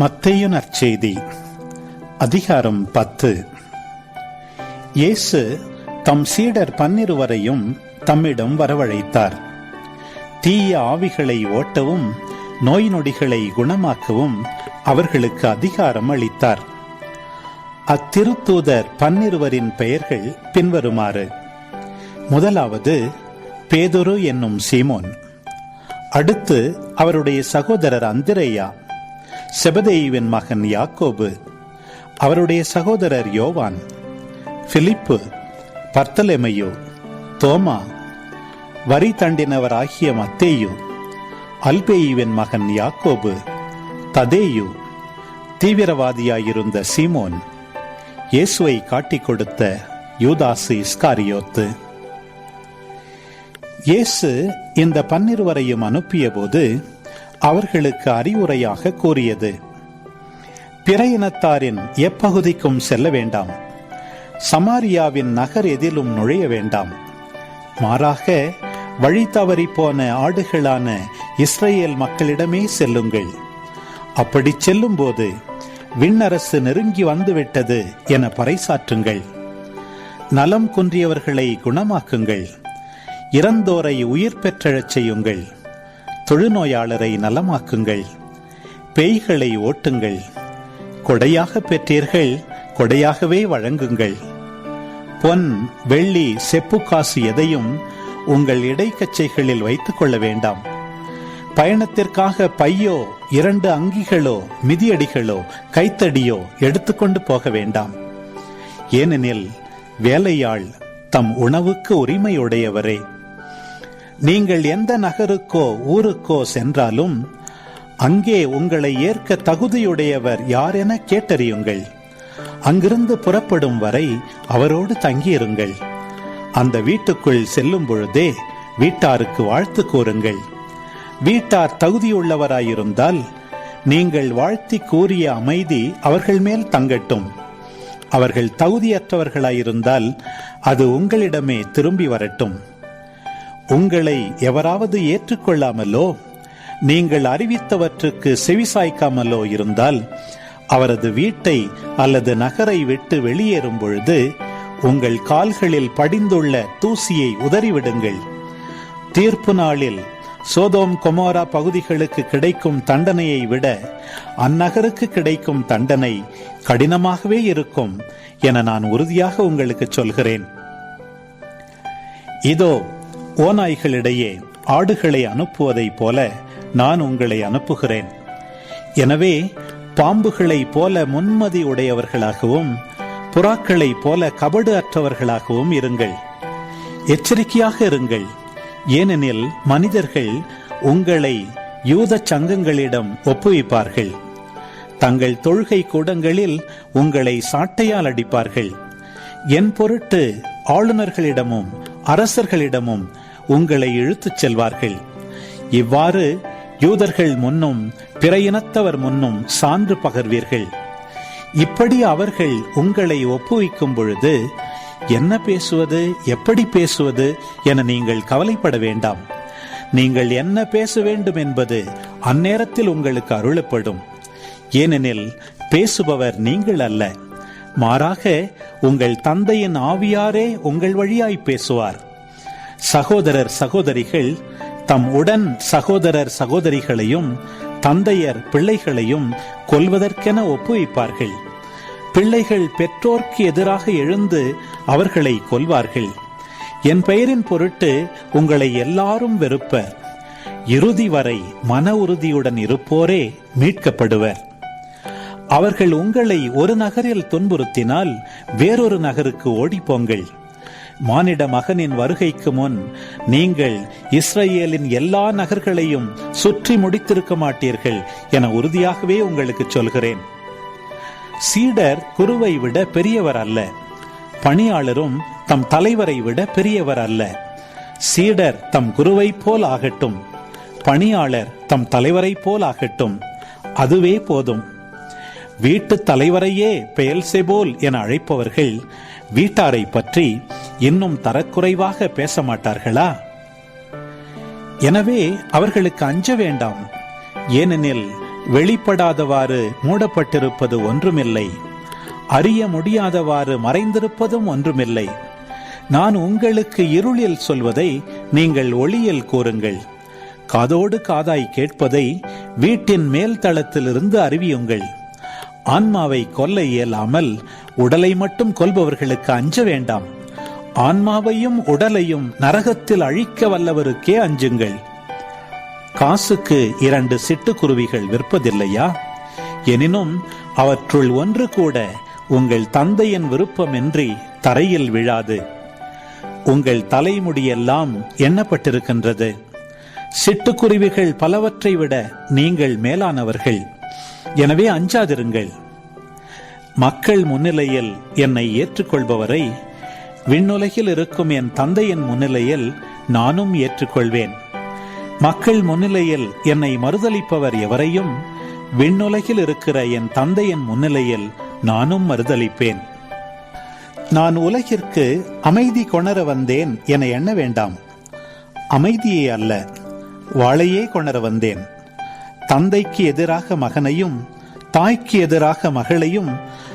மத்தேயு நற்செய்தி அதிகாரம் பத்து இயேசு தம் சீடர் பன்னிருவரையும் தம்மிடம் வரவழைத்தார் தீய ஆவிகளை ஓட்டவும் நோய் நொடிகளை குணமாக்கவும் அவர்களுக்கு அதிகாரம் அளித்தார் அத்திருத்தூதர் பன்னிருவரின் பெயர்கள் பின்வருமாறு முதலாவது பேதுரு என்னும் சீமோன் அடுத்து அவருடைய சகோதரர் அந்திரையா செபதேயுவின் மகன் யாக்கோபு அவருடைய சகோதரர் யோவான் பிலிப்பு பர்த்தலெமையோ தோமா வரி தண்டினவராகிய மத்தேயு அல்பேயுவின் மகன் யாக்கோபு ததேயு தீவிரவாதியாயிருந்த சீமோன் இயேசுவை காட்டிக் கொடுத்த யூதாசு இஸ்காரியோத்து. இயேசு இந்த பன்னிருவரையும் அனுப்பியபோது அவர்களுக்கு அறிவுரையாக கூறியது. பிற இனத்தாரின் எப்பகுதிக்கும் செல்ல வேண்டாம். சமாரியாவின் நகர் எதிலும் நுழைய வேண்டாம். மாறாக வழி தவறி போன ஆடுகளான இஸ்ரேல் மக்களிடமே செல்லுங்கள். அப்படி செல்லும்போது விண்ணரசு நெருங்கி வந்துவிட்டது என பறைசாற்றுங்கள். நலம் குன்றியவர்களை குணமாக்குங்கள். இறந்தோரை உயிர் பெற்றழச் செய்யுங்கள். தொழுநோயாளரை நலமாக்குங்கள். பேய்களை ஓட்டுங்கள். கொடையாக பெற்றீர்கள் கொடையாகவே வழங்குங்கள். பொன் வெள்ளி செப்பு காசு எதையும் உங்கள் இடைக்கச்சைகளில் வைத்துக் கொள்ள வேண்டாம். பயணத்திற்காக பையோ இரண்டு அங்கிகளோ மிதியடிகளோ கைத்தடியோ எடுத்துக்கொண்டு போக வேண்டாம். ஏனெனில் வேலையாள் தம் உணவுக்கு உரிமையுடையவரே. நீங்கள் எந்த நகருக்கோ ஊருக்கோ சென்றாலும் அங்கே உங்களை ஏற்க தகுதியுடையவர் யார் என கேட்டறியுங்கள். அங்கிருந்து புறப்படும் வரை அவரோடு தங்கியிருங்கள். அந்த வீட்டுக்குள் செல்லும் பொழுதே வீட்டாருக்கு வாழ்த்து கூறுங்கள். வீட்டார் தகுதியுள்ளவராயிருந்தால் நீங்கள் வாழ்த்தி கூறிய அமைதி அவர்கள் மேல் தங்கட்டும். அவர்கள் தகுதியற்றவர்களாயிருந்தால் அது உங்களிடமே திரும்பி வரட்டும். உங்களை எவராவது ஏற்றுக்கொள்ளாமலோ நீங்கள் அறிவித்தவற்றுக்கு செவிசாய்க்காமலோ இருந்தால் அவரது வீட்டை அல்லது நகரை விட்டு வெளியேறும் பொழுது உங்கள் கால்களில் படிந்துள்ள தூசியை உதறிவிடுங்கள். தீர்ப்பு நாளில் சோதோம் கொமோரா பகுதிகளுக்கு கிடைக்கும் தண்டனையை விட அந்நகருக்கு கிடைக்கும் தண்டனை கடினமாகவே இருக்கும் என நான் உறுதியாக உங்களுக்கு சொல்கிறேன். இதோ ஓநாய்களிடையே ஆடுகளை அனுப்புவதைப் போல நான் உங்களை அனுப்புகிறேன். எனவே பாம்புகளைப் போல முன்மதி உடையவர்களாகவும் புறாக்களைப் போல கபடு அற்றவர்களாகவும் இருங்கள். எச்சரிக்கையாக இருங்கள். ஏனெனில் மனிதர்கள் உங்களை யூத சங்கங்களிடம் ஒப்புவிப்பார்கள். தங்கள் தொழுகை கூடங்களில் உங்களை சாட்டையால் அடிப்பார்கள். என் பொருட்டு ஆளுநர்களிடமும் அரசர்களிடமும் உங்களை இழுத்துச் செல்வார்கள். இவ்வாறு யூதர்கள் முன்னும் பிற இனத்தவர் முன்னும் சான்று பகர்வீர்கள். இப்படி அவர்கள் உங்களை ஒப்புவிக்கும் பொழுது என்ன பேசுவது எப்படி பேசுவது என நீங்கள் கவலைப்பட வேண்டாம். நீங்கள் என்ன பேச வேண்டும் என்பது அந்நேரத்தில் உங்களுக்கு அருளப்படும். ஏனெனில் பேசுபவர் நீங்கள் அல்ல. மாறாக உங்கள் தந்தையின் ஆவியாரே உங்கள் வழியாய் பேசுவார். சகோதரர் சகோதரிகள் தம் உடன் சகோதரர் சகோதரிகளையும் தந்தையர் பிள்ளைகளையும் கொல்வதற்கென ஒப்புவிப்பார்கள். பிள்ளைகள் பெற்றோர்க்கு எதிராக எழுந்து அவர்களை கொல்வார்கள். என் பெயரின் பொருட்டு உங்களை எல்லாரும் வெறுப்பர். இறுதி வரை மன உறுதியுடன் இருப்போரே மீட்கப்படுவர். அவர்கள் உங்களை ஒரு நகரில் துன்புறுத்தினால் வேறொரு நகருக்கு ஓடிப்போங்கள். மானிட மகனின் வருகைக்கு முன் நீங்கள் இஸ்ரேலின் எல்லா நகர்களையும் சுற்றி முடித்திருக்க மாட்டீர்கள் என உறுதியாகவே உங்களுக்கு சொல்கிறேன். சீடர் குருவை விட பெரியவர் அல்ல. பணியாளரும் தம் தலைவரை விட பெரியவர் அல்ல. சீடர் தம் குருவை போல் ஆகட்டும். பணியாளர் தம் தலைவரை போல் ஆகட்டும். அதுவே போதும். வீட்டு தலைவரையே பெயல்செபோல் என அழைப்பவர்கள் வீட்டாரை பற்றி இன்னும் தரக்குறைவாக பேச மாட்டார்களா எனவே அவர்களுக்கு அஞ்ச வேண்டாம். ஏனெனில் வெளிப்படாதவாறு மூடப்பட்டிருப்பது ஒன்றுமில்லை. அறிய முடியாதவாறு மறைந்திருப்பதும் ஒன்றுமில்லை. நான் உங்களுக்கு இருளில் சொல்வதை நீங்கள் ஒளியில் கூறுங்கள். காதோடு காதாய் கேட்பதை வீட்டின் மேல் தளத்திலிருந்து அறிவியுங்கள். ஆன்மாவை கொல்ல இயலாமல் உடலை மட்டும் கொல்பவர்களுக்கு அஞ்ச வேண்டாம். ஆன்மாவையும் உடலையும் நரகத்தில் அழிக்க வல்லவருக்கே அஞ்சுங்கள். காசுக்கு இரண்டு சிட்டுக்குருவிகள் விற்பதில்லையா? எனினும் அவற்றுள் ஒன்று கூட உங்கள் தந்தையின் விருப்பமின்றி தரையில் விழாது. உங்கள் தலைமுடியெல்லாம் எண்ணப்பட்டிருக்கின்றது. சிட்டுக்குருவிகள் பலவற்றை விட நீங்கள் மேலானவர்கள். எனவே அஞ்சாதிருங்கள். மக்கள் முன்னிலையில் என்னை ஏற்றுக்கொள்பவரை விண்ணுலகில் இருக்கும் என் தந்தையின் முன்னிலையில் நானும் ஏற்றுக்கொள்வேன். மக்கள் முன்னிலையில் என்னை மறுதலிப்பவர் எவரையும் விண்ணுலகில் இருக்கிற என் தந்தையின் முன்னிலையில் நானும் மறுதளிப்பேன். நான் உலகிற்கு அமைதி கொணர வந்தேன் என எண்ண வேண்டாம். அமைதியே அல்ல வாளையே கொணர வந்தேன். தந்தைக்கு எதிராக மகனையும் தாய்க்கு எதிராக மகளையும்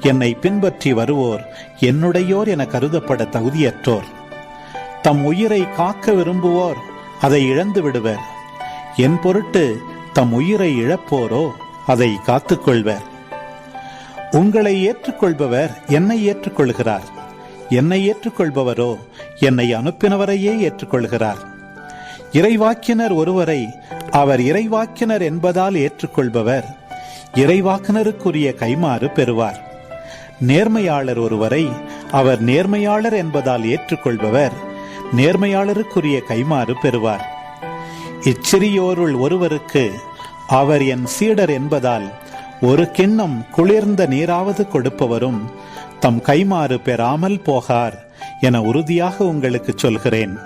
என்னை பின்பற்றி வருவோர் என்னுடையோர் என கருதப்பட தகுதியற்றோர். தம் உயிரை காக்க விரும்புவோர் அதை இழந்து விடுவர். என் பொருட்டு தம் உயிரை இழப்போரோ அதை காத்துக்கொள்வர். உங்களை ஏற்றுக்கொள்பவர் என்னை ஏற்றுக்கொள்கிறார். என்னை ஏற்றுக்கொள்பவரோ என்னை அனுப்பினவரையே ஏற்றுக்கொள்கிறார். இறைவாக்கினர் ஒருவரை அவர் இறைவாக்கினர் என்பதால் ஏற்றுக்கொள்பவர். இறைவாக்கினருக்குரிய கைமாறு பெறுவார். நேர்மையாளர் ஒருவரை அவர் நேர்மையாளர் என்பதால் ஏற்றுக்கொள்பவர் நேர்மையாளருக்குரிய கைமாறு பெறுவார். இச்சிறியோருள் ஒருவருக்கு அவர் என் சீடர் என்பதால் ஒரு கிண்ணம் குளிர்ந்த நீராவது கொடுப்பவரும் தம் கைமாறு பெறாமல் போகார் என உறுதியாக உங்களுக்கு சொல்கிறேன்.